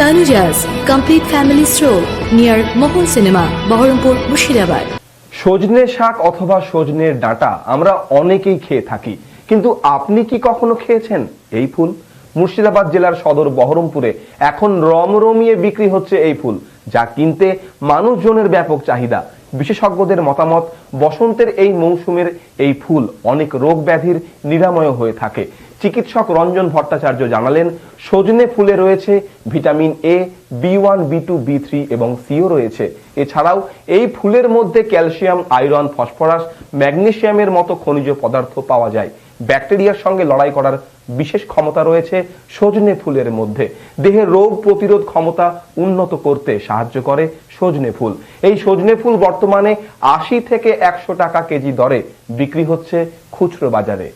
Tanujas Complete Family Stroll near Mohol Cinema, Baharampur, Mushirabad. সজনে শাক অথবা সজনের ডাঁটা আমরা অনেকেই খেয়ে থাকি কিন্তু আপনি কি কখনো খেয়েছেন? এই ফুল? মুর্শিদাবাদ জেলার সদর বহরমপুরে এখন রমরমিয়ে বিক্রি হচ্ছে এই ফুল যা কিনতে মানুষজনের ব্যাপক চাহিদা। বিশেষজ্ঞদের মতামত বসন্তের এই মৌসুমের এই ফুল অনেক রোগ ব্যাধির নিরাময় হয়ে থাকে। চিকিৎসক রঞ্জন ভট্টাচার্য জানালেন, সজনে ফুলে রয়েছে vitamin A B one B two B three এবং সিও রয়েছে। এছাড়াও এই ফুলের মধ্যে ক্যালসিয়াম, আয়রন, ফসফরাস ম্যাগনেশিয়ামের মতো খনিজ পদার্থ পাওয়া যায়। ব্যাকটেরিয়ার সঙ্গে লড়াই করার বিশেষ ক্ষমতা রয়েছে সজনে ফুলের মধ্যে। দেহের রোগ প্রতিরোধ ক্ষমতা উন্নত করতে সাহায্য করে সজনে ফুল। এই সজনে ফুল বর্তমানে আশি থেকে একশো টাকা কেজি দরে বিক্রি হচ্ছে খুচরো বাজারে।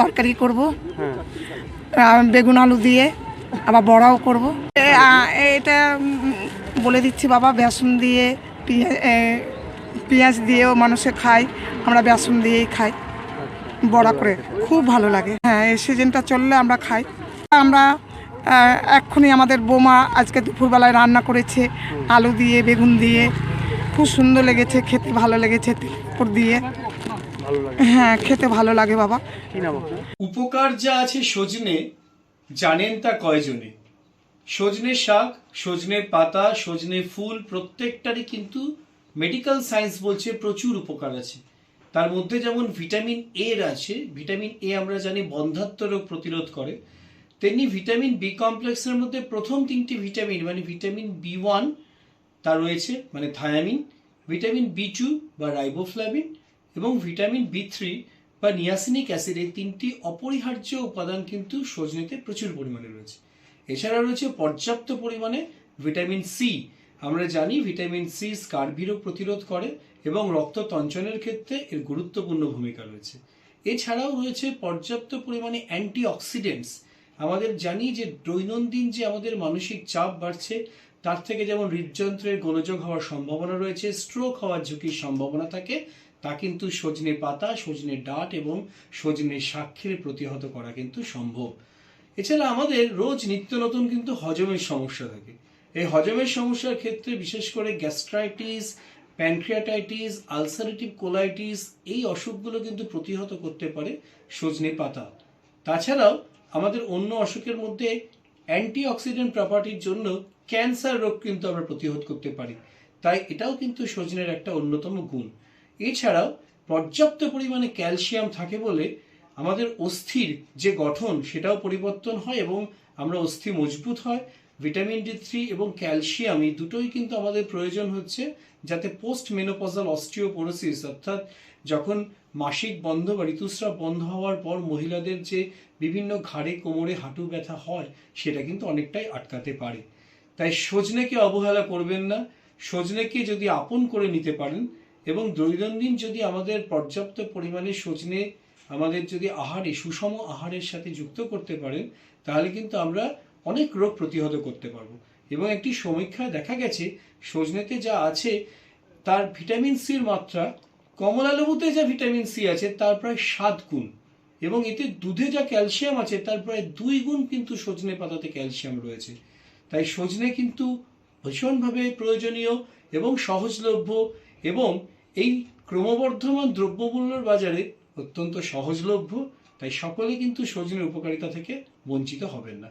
তরকারি করব বেগুন আলু দিয়ে, আবার বড়াও করব। এটা বলে দিচ্ছি বাবা, বেসন দিয়ে পিঁয়াজ পেঁয়াজ দিয়েও মানুষে খায়, আমরা বেসন দিয়েই খাই, বড়া করে। খুব ভালো লাগে। হ্যাঁ এই সিজনটা চললে আমরা খাই। আমরা এক্ষুনি আমাদের বোমা আজকে দুপুরবেলায় রান্না করেছে আলু দিয়ে বেগুন দিয়ে। খুব সুন্দর লেগেছে খেতে ভালো লেগেছে তেল দিয়ে। হ্যাঁ খেতে ভালো লাগে বাবা। উপকার যা আছে সজনে জানেন তা কয়জনে? সজনে শাক সজনের পাতা সজনে ফুল প্রত্যেকটারই কিন্তু মেডিকেল সায়েন্স বলছে প্রচুর উপকার আছে। তার মধ্যে যেমন ভিটামিন এর আছে ভিটামিন এ আমরা জানি বন্ধাত্ম রোগ প্রতিরোধ করে। তেমনি ভিটামিন বি কমপ্লেক্সের মধ্যে প্রথম তিনটি ভিটামিন মানে ভিটামিন বি ওয়ান তা রয়েছে মানে থায়ামিন, ভিটামিন বি টু বা রাইবোফ্লাভিন এবং ভিটামিন বি থ্রি বা নিয়াসিনিক অ্যাসিড। এই তিনটি অপরিহার্য উপাদান কিন্তু সজনেতে প্রচুর পরিমাণে রয়েছে। এছাড়া রয়েছে পর্যাপ্ত পরিমাণে ভিটামিন সি আমরা জানি ভিটামিন সি স্কার্ভিরোগ প্রতিরোধ করে এবং রক্ত তঞ্চনের ক্ষেত্রে এর গুরুত্বপূর্ণ ভূমিকা রয়েছে। এছাড়াও রয়েছে পর্যাপ্ত পরিমাণে অ্যান্টি অক্সিডেন্টস আমাদের জানি যে দৈনন্দিন যে আমাদের মানসিক চাপ বাড়ছে, তার থেকে যেমন হৃদযন্ত্রের গোলযোগ হওয়ার সম্ভাবনা রয়েছে স্ট্রোক হওয়ার ঝুঁকির সম্ভাবনা থাকে, তা কিন্তু সজনে পাতা, সজনে ডাট এবং সজনে সাক্ষীর প্রতিহত করা কিন্তু সম্ভব। এছাড়া আমাদের রোজ নিত্য নতুন কিন্তু হজমের সমস্যা থাকে। এই হজমের সমস্যার ক্ষেত্রে বিশেষ করে গ্যাস্ট্রাইটিস, প্যানক্রিয়াটাইটিস, আলসারেটিভ কোলাইটিস, এই অসুখগুলো কিন্তু প্রতিহত করতে পারে সজনে পাতা। তাছাড়াও আমাদের অন্য অসুখের মধ্যে অ্যান্টিঅক্সিডেন্ট প্রপার্টির জন্য ক্যান্সার রোগ কিন্তু আমরা প্রতিহত করতে পারি। তাই এটাও কিন্তু সজনের একটা অন্যতম গুণ। এছাড়াও পর্যাপ্ত পরিমাণে ক্যালসিয়াম থাকে বলে আমাদের অস্থির যে গঠন সেটাও পরিবর্তন হয় এবং আমরা অস্থি মজবুত হয়। ভিটামিন ডি থ্রি এবং ক্যালসিয়াম এই দুটোই কিন্তু আমাদের প্রয়োজন হচ্ছে যাতে পোস্ট মেনোপজাল অস্টিওপোরোসিস, অর্থাৎ যখন মাসিক বন্ধ বা ঋতুস্রাব বন্ধ হওয়ার পর মহিলাদের যে বিভিন্ন ঘাড়ে, কোমরে হাঁটু ব্যথা হয়, সেটা কিন্তু অনেকটাই আটকাতে পারে। তাই সজনেকে অবহেলা করবেন না। সজনেকে যদি আপন করে নিতে পারেন এবং দৈনন্দিন যদি আমাদের পর্যাপ্ত পরিমাণে সজনে আমাদের যদি আহারে, সুষম আহারের সাথে যুক্ত করতে পারেন, তাহলে কিন্তু আমরা অনেক রোগ প্রতিহত করতে পারব। এবং একটি সমীক্ষায় দেখা গেছে, সজনেতে যা আছে, তার ভিটামিন সির মাত্রা কমলা লেবুতে যা ভিটামিন সি আছে, তার প্রায় সাত গুণ। এবং এতে দুধে যা ক্যালসিয়াম আছে, তার প্রায় দুই গুণ কিন্তু সজনে পাতাতে ক্যালসিয়াম রয়েছে। তাই সজনে কিন্তু ভীষণভাবে প্রয়োজনীয় এবং সহজলভ্য এবং এই ক্রমবর্ধমান দ্রব্যমূল্যর বাজারে অত্যন্ত সহজলভ্য। তাই সকলে কিন্তু সজনের উপকারিতা থেকে বঞ্চিত হবেন না।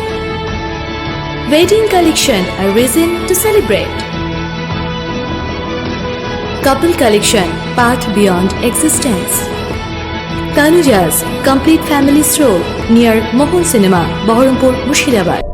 Wedding collection, a reason to celebrate. Couple collection, path beyond existence. Tanuja's complete family stroll near Mohol Cinema, Baharampur, Mushirabad.